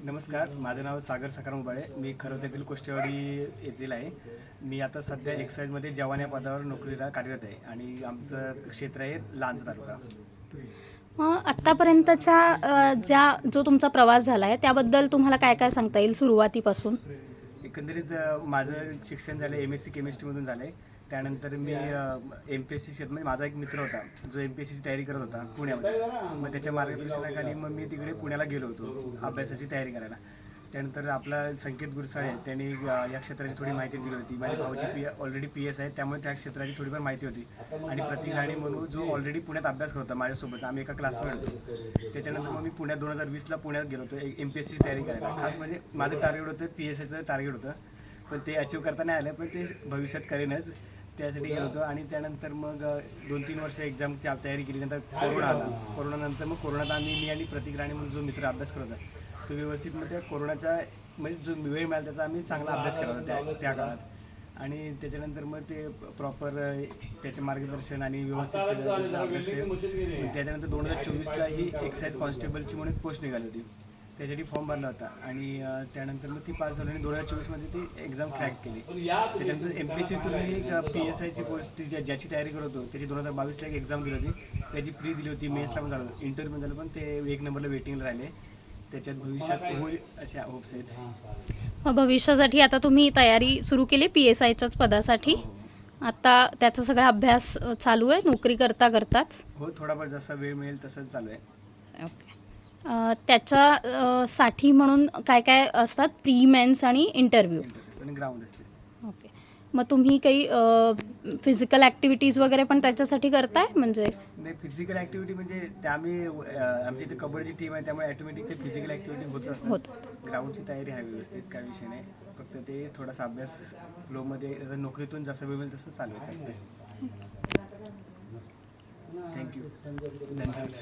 नमस्कार माझं नाव सागर सकाराम उबाळे. मी खरोत्यातील कोष्टेवाडी येथील आहे. मी आता सध्या एक्साईजमध्ये जवान या पदावर नोकरीला कार्यरत आहे आणि आमचं क्षेत्र आहे लांजा तालुका. मग आत्तापर्यंतच्या अ, ज्या जो तुमचा प्रवास झाला आहे त्याबद्दल तुम्हाला काय काय सांगता येईल सुरुवातीपासून? एकंदरीत माझं शिक्षण झालं एम एस सी केमिस्ट्रीमधून झालं आहे त्यानंतर मी एम पी एस सी म्हणजे माझा एक मित्र होता जो एम पी एस सीची तयारी करत होता पुण्यामध्ये. मग त्याच्या मार्गदर्शनाखाली मग मी तिकडे पुण्याला गेलो होतो अभ्यासाची तयारी करायला. त्यानंतर आपला संकेत गुरसाळे त्यांनी या क्षेत्राची थोडी माहिती दिली होती. माझ्या भाऊची पी ऑलरेडी पी एस आहे त्यामुळे त्या क्षेत्राची थोडीफार माहिती होती. आणि प्रतीक राणे म्हणून जो ऑलरेडी पुण्यात अभ्यास करत होता माझ्यासोबत आम्ही एका क्लासमेट होतो. त्याच्यानंतर मग मी पुण्यात दोन हजार वीसला पुण्यात गेलो होतो एक एम पी एस सीची तयारी करायला. खास म्हणजे माझं टार्गेट होतं पी एस आयचं टार्गेट होतं. पण ते अचीव करता नाही आलं पण ते भविष्यात करेनच. त्यासाठी गेलो होतो आणि त्यानंतर मग दोन तीन वर्ष एक्झामची तयारी केली. नंतर कोरोना आला. कोरोनानंतर मग कोरोनात आम्ही मी आणि प्रतीक राणे म्हणून जो मित्र अभ्यास करत होता तो व्यवस्थित मग त्या कोरोनाचा म्हणजे जो वेळ मिळाला त्याचा आम्ही चांगला अभ्यास केला होता त्या त्या काळात. आणि त्याच्यानंतर मग ते प्रॉपर त्याचे मार्गदर्शन आणि व्यवस्थित सगळं अभ्यास केला. त्याच्यानंतर दोन हजार चोवीसला ही एक्साईज कॉन्स्टेबलची म्हणून एक पोस्ट निघाली होती. त्यासाठी फॉर्म भरला होता. आणि त्यानंतर मग ती पास झाली आणि दोन हजार चोवीसमध्ये ती एक्झाम क्रॅक केली. त्याच्यानंतर एम पी सीतून मी एक पी एस आयची पोस्ट ती ज्या- ज्याची तयारी करत होतो त्याची दोन हजार बावीसला एक एक्झाम दिली होती. त्याची प्री दिली होती मेन्सला पण झालं इंटरव्ह्यू झालं पण ते एक नंबरला वेटिंगला राहिले. त्याच्यात भविष्यात होईल अशा होप्स आहेत. मग भविष्यासाठी आता तुम्ही तयारी सुरू केली पी एस आयच्याच पदासाठी. आता त्याचा सगळा अभ्यास चालू आहे नोकरी करता करताच. हो थोडाफार जसा वेळ मिळेल तसंच चालू आहे. ओके. त्याच्या साठी म्हणून काय काय असतात? प्री मेन्स आणि इंटरव्ह्यू इंटरव्ह्यू आणि ग्राउंड असते ओके. मग तुम्ही काही फिजिकल ॲक्टिव्हिटीज वगैरे पण त्याच्यासाठी करताय? म्हणजे नाही फिजिकल ॲक्टिव्हिटी म्हणजे ते आम्ही आमची इथे कबड्डीची टीम आहे त्यामुळे ऑटोमॅटिक ते फिजिकल ॲक्टिव्हिटी होत असतात होत. ग्राउंडची तयारी आहे व्यवस्थित काय विषय नाही. फक्त ते थोडासा अभ्यास फ्लोमध्ये नोकरीतून जसं वेळ मिळेल तसं चालू आहे. थँक्यू धन्यवाद